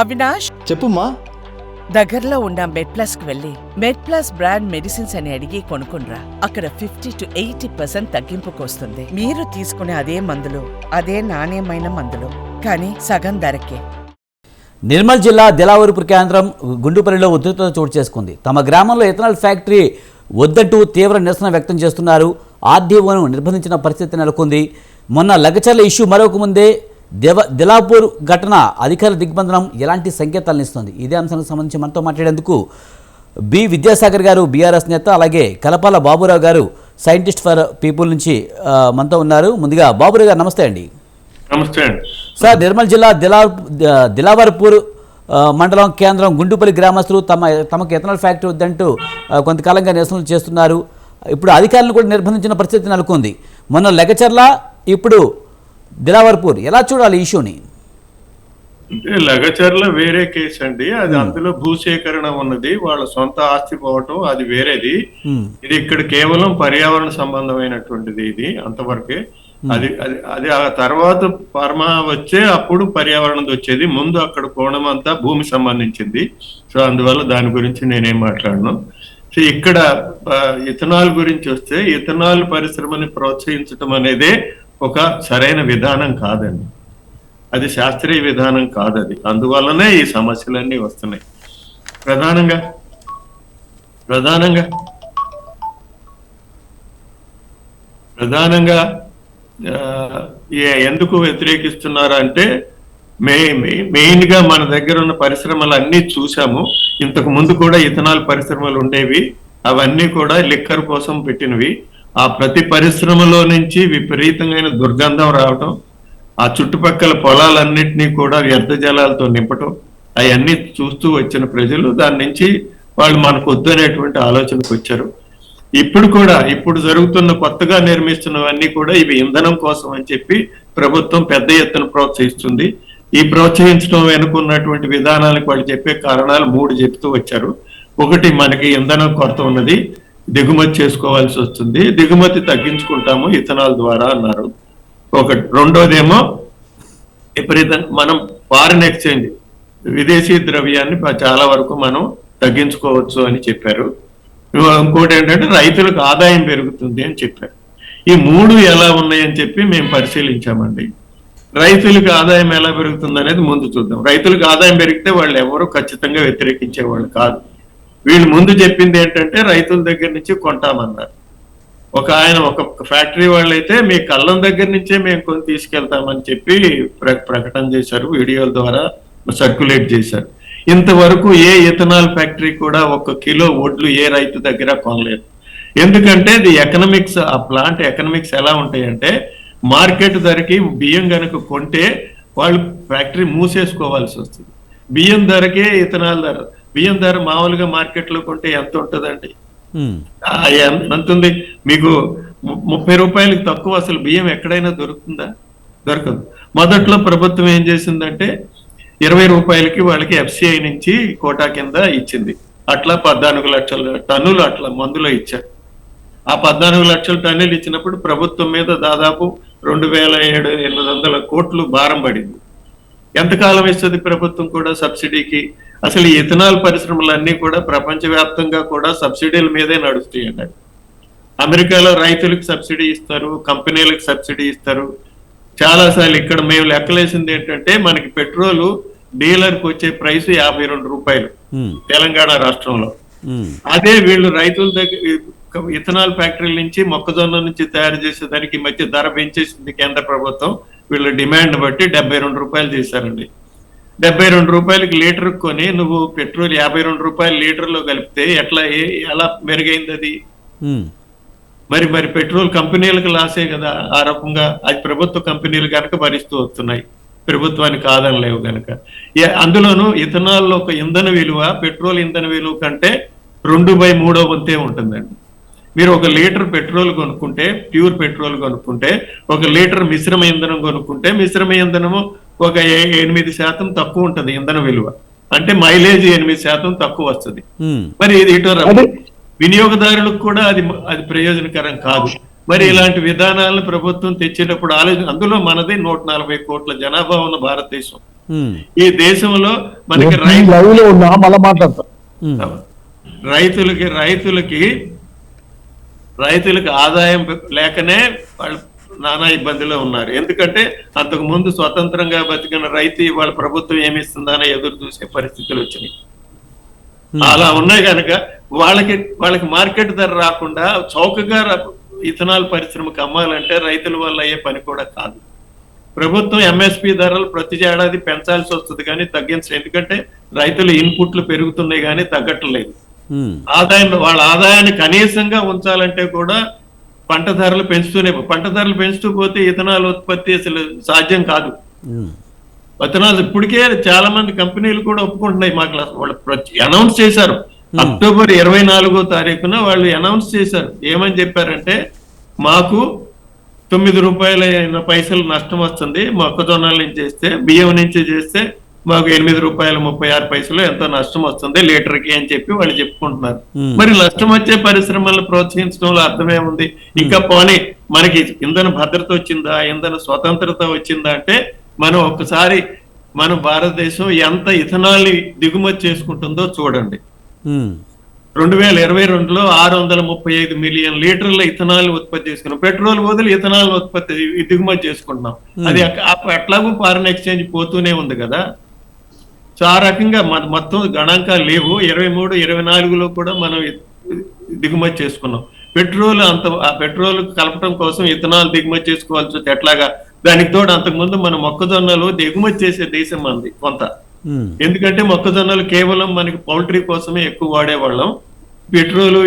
అవినాష్? చెప్పుమా దగ్గరలో ఉన్న మెడ్ ప్లస్కు వెళ్ళి మెడ్ ప్లస్ బ్రాండ్ మెడిసిన్స్ అని అడిగి కొనుక్కునరా అక్కడ ఫిఫ్టీ టు ఎయిటీ పర్సెంట్ తగ్గింపుకు వస్తుంది మీరు తీసుకునే అదే మందులు అదే నాణ్యమైన మందులు. కానీ సగం ధరకే. నిర్మల్ జిల్లా దిలావరపుర కేంద్రం గుండుపల్లిలో ఉద్రిక్తత చోటు చేసుకుంది. తమ గ్రామంలో ఎథనాల్ ఫ్యాక్టరీ వద్దంటూ తీవ్ర నిరసన వ్యక్తం చేస్తున్నారు. ఆర్డీఓను నిర్బంధించిన పరిస్థితి నెలకొంది. మొన్న లగచర్ల ఇష్యూ మరొక ముందే దేవ దిలాపూర్ ఘటన అధికారుల దిగ్బంధనం ఎలాంటి సంకేతాలను ఇస్తుంది? ఇదే అంశానికి సంబంధించి మనతో మాట్లాడేందుకు బి విద్యాసాగర్ గారు బీఆర్ఎస్ నేత అలాగే కలపాల బాబురావు గారు సైంటిస్ట్ ఫర్ పీపుల్ నుంచి మనతో ఉన్నారు. ముందుగా బాబురావు గారు నమస్తే అండి. నమస్తే అండి. సార్ నిర్మల్ జిల్లా దిలా దిలావర్పూర్ మండలం కేంద్రం గుండుపల్లి గ్రామస్తులు తమ తమకు ఎథనాల్ ఫ్యాక్టరీ వద్దంటూ కొంతకాలంగా నిరసనలు చేస్తున్నారు. ఇప్పుడు అధికారులను కూడా నిర్బంధించిన పరిస్థితి నెలకొంది. మొన్న లెగచర్ల ఇప్పుడు దిలావర్పూర్ ఎలా చూడాలి ఇష్యూని అంటే లగచర్ల వేరే కేసు అండి. అది అందులో భూసేకరణ ఉన్నది. వాళ్ళ సొంత ఆస్తి పోవటం అది వేరేది. ఇది ఇక్కడ కేవలం పర్యావరణ సంబంధమైనటువంటిది ఇది అంతవరకే. అది అది అది ఆ తర్వాత పరమా వచ్చే అప్పుడు పర్యావరణం వచ్చేది. ముందు అక్కడ కోణం అంతా భూమి సంబంధించింది. సో అందువల్ల దాని గురించి నేనేం మాట్లాడను. సో ఇక్కడ ఇథనాల్ గురించి వస్తే ఇథనాల్ పరిశ్రమని ప్రోత్సహించడం అనేదే ఒక సరైన విధానం కాదండి. అది శాస్త్రీయ విధానం కాదు అది అందువల్లనే ఈ సమస్యలన్నీ వస్తున్నాయి. ప్రధానంగా ప్రధానంగా ప్రధానంగా ఎందుకు వ్యతిరేకిస్తున్నారు అంటే మే మెయిన్ మన దగ్గర ఉన్న పరిశ్రమలు అన్నీ చూసాము ఇంతకు ముందు కూడా ఇథనాల్ పరిశ్రమలు ఉండేవి. అవన్నీ కూడా లిక్కర్ కోసం పెట్టినవి. ఆ ప్రతి పరిశ్రమలో నుంచి విపరీతమైన దుర్గంధం రావటం ఆ చుట్టుపక్కల పొలాలన్నింటినీ కూడా వ్యర్థ జలాలతో నింపటం అవన్నీ చూస్తూ వచ్చిన ప్రజలు దాని నుంచి వాళ్ళు మనకు వద్దనేటువంటి ఆలోచనకు వచ్చారు. ఇప్పుడు కూడా ఇప్పుడు జరుగుతున్న కొత్తగా నిర్మిస్తున్నవన్నీ కూడా ఇవి ఇంధనం కోసం అని చెప్పి ప్రభుత్వం పెద్ద ఎత్తున ప్రోత్సహిస్తుంది. ఈ ప్రోత్సహించడం వెనుకున్నటువంటి విధానాలకు వాళ్ళు చెప్పే కారణాలు మూడు చెప్తూ వచ్చారు. ఒకటి మనకి ఇంధనం కొరత ఉన్నది. దిగుమతి చేసుకోవాల్సి వస్తుంది. దిగుమతి తగ్గించుకుంటాము ఇథనాల్ ద్వారా అన్నారు. ఒకటి. రెండోదేమో విపరీతం మనం ఫారిన్ ఎక్స్చేంజ్ విదేశీ ద్రవ్యాన్ని చాలా వరకు మనం తగ్గించుకోవచ్చు అని చెప్పారు. ఇంకోటి ఏంటంటే రైతులకు ఆదాయం పెరుగుతుంది అని చెప్పారు. ఈ మూడు ఎలా ఉన్నాయని చెప్పి మేము పరిశీలించామండి. రైతులకు ఆదాయం ఎలా పెరుగుతుంది అనేది ముందు చూద్దాం. రైతులకు ఆదాయం పెరిగితే వాళ్ళు ఎవరు ఖచ్చితంగా వ్యతిరేకించే వాళ్ళు కాదు. వీళ్ళు ముందు చెప్పింది ఏంటంటే రైతుల దగ్గర నుంచి కొంటామన్నారు. ఒక ఆయన ఒక ఫ్యాక్టరీ వాళ్ళైతే మీ కళ్ళం దగ్గర నుంచే మేము కొని తీసుకెళ్తామని చెప్పి ప్ర- ప్రకటన చేశారు వీడియోల ద్వారా సర్క్యులేట్ చేశారు. ఇంతవరకు ఏ ఇథనాల్ ఫ్యాక్టరీ కూడా ఒక కిలో వడ్లు ఏ రైతు దగ్గర కొనలేదు. ఎందుకంటే ఇది ఎకనమిక్స్ ఆ ప్లాంట్ ఎకనమిక్స్ ఎలా ఉంటాయంటే మార్కెట్ ధరకి బియ్యం కనుక కొంటే వాళ్ళు ఫ్యాక్టరీ మూసేసుకోవాల్సి వస్తుంది. బియ్యం ధరకే ఇథనాల్ ధర. బియ్యం ధర మామూలుగా మార్కెట్లో కొంటే ఎంత ఉంటుందండి? ఎంత ఉంది మీకు ముప్పై రూపాయలకి తక్కువ అసలు బియ్యం ఎక్కడైనా దొరుకుతుందా? దొరకదు. మొదట్లో ప్రభుత్వం ఏం చేసిందంటే ఇరవై రూపాయలకి వాళ్ళకి ఎఫ్సిఐ నుంచి కోటా కింద ఇచ్చింది. అట్లా పద్నాలుగు లక్షల టన్నులు అట్లా మందులో ఇచ్చారు. ఆ పద్నాలుగు లక్షల టన్నులు ఇచ్చినప్పుడు ప్రభుత్వం మీద దాదాపు రెండు వేల ఏడు ఎనిమిది వందల కోట్లు భారం పడింది. ఎంతకాలం ఇస్తుంది ప్రభుత్వం కూడా సబ్సిడీకి? అసలు ఈ ఇథనాల్ పరిశ్రమలన్నీ కూడా ప్రపంచవ్యాప్తంగా కూడా సబ్సిడీల మీదే నడుస్తాయండి అమెరికాలో రైతులకు సబ్సిడీ ఇస్తారు కంపెనీలకు సబ్సిడీ ఇస్తారు. చాలాసార్లు ఇక్కడ మేము లెక్కలేసింది ఏంటంటే మనకి పెట్రోలు డీలర్కి వచ్చే ప్రైస్ యాభై రెండు రూపాయలు తెలంగాణ రాష్ట్రంలో. అదే వీళ్ళు రైతుల దగ్గర ఇథనాల్ ఫ్యాక్టరీల నుంచి మొక్కజొన్న నుంచి తయారు చేసేదానికి మధ్య ధర పెంచేసింది కేంద్ర ప్రభుత్వం. వీళ్ళ డిమాండ్ బట్టి డెబ్బై రెండు రూపాయలు చేశారండి డెబ్బై రెండు రూపాయలకి లీటర్ కొని నువ్వు పెట్రోల్ యాభై రెండు రూపాయలు లీటర్లో కలిపితే ఎట్లా ఎలా మెరుగైంది అది? మరి మరి పెట్రోల్ కంపెనీలకు లాసే కదా. ఆ రకంగా అది ప్రభుత్వ కంపెనీలు కనుక భరిస్తూ వస్తున్నాయి. ప్రభుత్వానికి కాదని లేవు కనుక అందులోనూ ఇథనాల్ ఒక ఇంధన విలువ పెట్రోల్ ఇంధన విలువ కంటే రెండు బై మూడో వంతే ఉంటుందండి. మీరు ఒక లీటర్ పెట్రోల్ కొనుక్కుంటే ప్యూర్ పెట్రోల్ కొనుక్కుంటే ఒక లీటర్ మిశ్రమ ఇంధనం కొనుక్కుంటే మిశ్రమ ఇంధనము ఒక ఎనిమిది శాతం తక్కువ ఉంటుంది ఇంధన విలువ. అంటే మైలేజ్ ఎనిమిది శాతం తక్కువ వస్తుంది. మరి ఇది ఇటు వినియోగదారులకు కూడా అది అది ప్రయోజనకరం కాదు. మరి ఇలాంటి విధానాలను ప్రభుత్వం తెచ్చేటప్పుడు ఆలోచన అందులో మనది నూట నలభై కోట్ల జనాభా ఉన్న భారతదేశం. ఈ దేశంలో మనకి రైతులకి రైతులకి రైతులకు ఆదాయం లేకనే వాళ్ళు నానా ఇబ్బందిలో ఉన్నారు. ఎందుకంటే అంతకు ముందు స్వతంత్రంగా బతికిన రైతు ఇవాళ ప్రభుత్వం ఏమిస్తుందని ఎదురు చూసే పరిస్థితులు వచ్చినాయి. అలా ఉన్నాయి కనుక వాళ్ళకి వాళ్ళకి మార్కెట్ ధర రాకుండా చౌకగా ఇథనాల్ పరిశ్రమకు అమ్మాలంటే రైతుల వల్ల అయ్యే పని కూడా కాదు. ప్రభుత్వం ఎంఎస్పి ధరలు ప్రతి ఏడాది పెంచాల్సి వస్తుంది కానీ తగ్గించ ఎందుకంటే రైతుల ఇన్పుట్లు పెరుగుతున్నాయి కానీ తగ్గట్లేదు. ఆదాయం వాళ్ళ ఆదాయాన్ని కనీసంగా ఉంచాలంటే కూడా పంట ధరలు పెంచుతూనే పంట ధరలు పెంచుతూ పోతే ఇథనాల్ ఉత్పత్తి అసలు సాధ్యం కాదు. ఉమ్, ఇథనాల్ ఇప్పటికే చాలా మంది కంపెనీలు కూడా ఒప్పుకుంటున్నాయి మాకు వాళ్ళు అనౌన్స్ చేశారు. అక్టోబర్ ఇరవై నాలుగో తారీఖున వాళ్ళు అనౌన్స్ చేశారు. ఏమని చెప్పారంటే మాకు తొమ్మిది రూపాయల పైసలు నష్టం వస్తుంది మొక్కజొన్నల నుంచి చేస్తే బియ్యం నుంచి చేస్తే మాకు ఎనిమిది రూపాయల ముప్పై ఆరు పైసలు ఎంతో నష్టం వస్తుంది లీటర్కి అని చెప్పి వాళ్ళు చెప్పుకుంటున్నారు. మరి నష్టం వచ్చే పరిశ్రమలను ప్రోత్సహించడంలో అర్థమేముంది ఇంకా పోనీ మనకి ఇంధన భద్రత వచ్చిందా ఇంధన స్వతంత్రత వచ్చిందా అంటే మనం ఒక్కసారి మన భారతదేశం ఎంత ఇథనాల్ దిగుమతి చేసుకుంటుందో చూడండి. రెండు వేల ఇరవై రెండులో ఆరు వందల ముప్పై ఐదు మిలియన్ లీటర్ల ఇథనాల్ ఉత్పత్తి చేసుకున్నాం. పెట్రోల్ వదిలి ఇథనాల్ ఉత్పత్తి దిగుమతి చేసుకుంటున్నాం. అది ఎట్లాగూ ఫారెన్ ఎక్స్చేంజ్ పోతూనే ఉంది కదా. సో ఆ రకంగా మొత్తం గణాంకాలు లేవు. ఇరవై మూడు ఇరవై నాలుగులో కూడా మనం దిగుమతి చేసుకున్నాం. పెట్రోల్ అంత ఆ పెట్రోల్ కలపడం కోసం ఇథనాల్ దిగుమతి చేసుకోవాల్సి వస్తే ఎట్లాగా? దానికి తోడు అంతకుముందు మన మొక్కజొన్నలు దిగుమతి చేసే దేశం మంది కొంత. ఎందుకంటే మొక్కజొన్నలు కేవలం మనకి పౌల్ట్రీ కోసమే ఎక్కువ వాడేవాళ్ళం. పెట్రోల్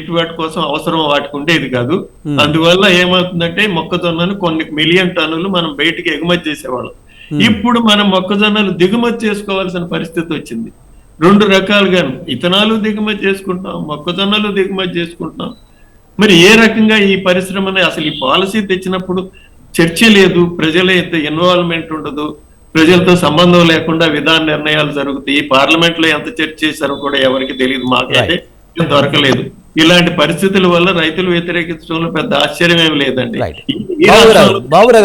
ఇటువంటి కోసం అవసరం వాటికి ఉండేది కాదు. అందువల్ల ఏమవుతుందంటే మొక్కజొన్నను కొన్ని మిలియన్ టన్నులు మనం బయటికి ఎగుమతి చేసేవాళ్ళం. ఇప్పుడు మనం మొక్కజొన్నలు దిగుమతి చేసుకోవాల్సిన పరిస్థితి వచ్చింది. రెండు రకాలుగా ఇథనాలు దిగుమతి చేసుకుంటున్నాం మొక్కజొన్నలు దిగుమతి చేసుకుంటున్నాం మరి ఏ రకంగా ఈ పరిశ్రమని అసలు ఈ పాలసీ తెచ్చినప్పుడు చర్చ లేదు ప్రజల ఇన్వాల్వ్మెంట్ ఉండదు ప్రజలతో సంబంధం లేకుండా విధాన నిర్ణయాలు జరుగుతాయి పార్లమెంట్లో ఎంత చర్చ చేశారో కూడా ఎవరికి తెలియదు మాకైతే దొరకలేదు. ఇలాంటి పరిస్థితుల వల్ల రైతులు వ్యతిరేకించడంలో పెద్ద ఆశ్చర్యం ఏమి లేదండి.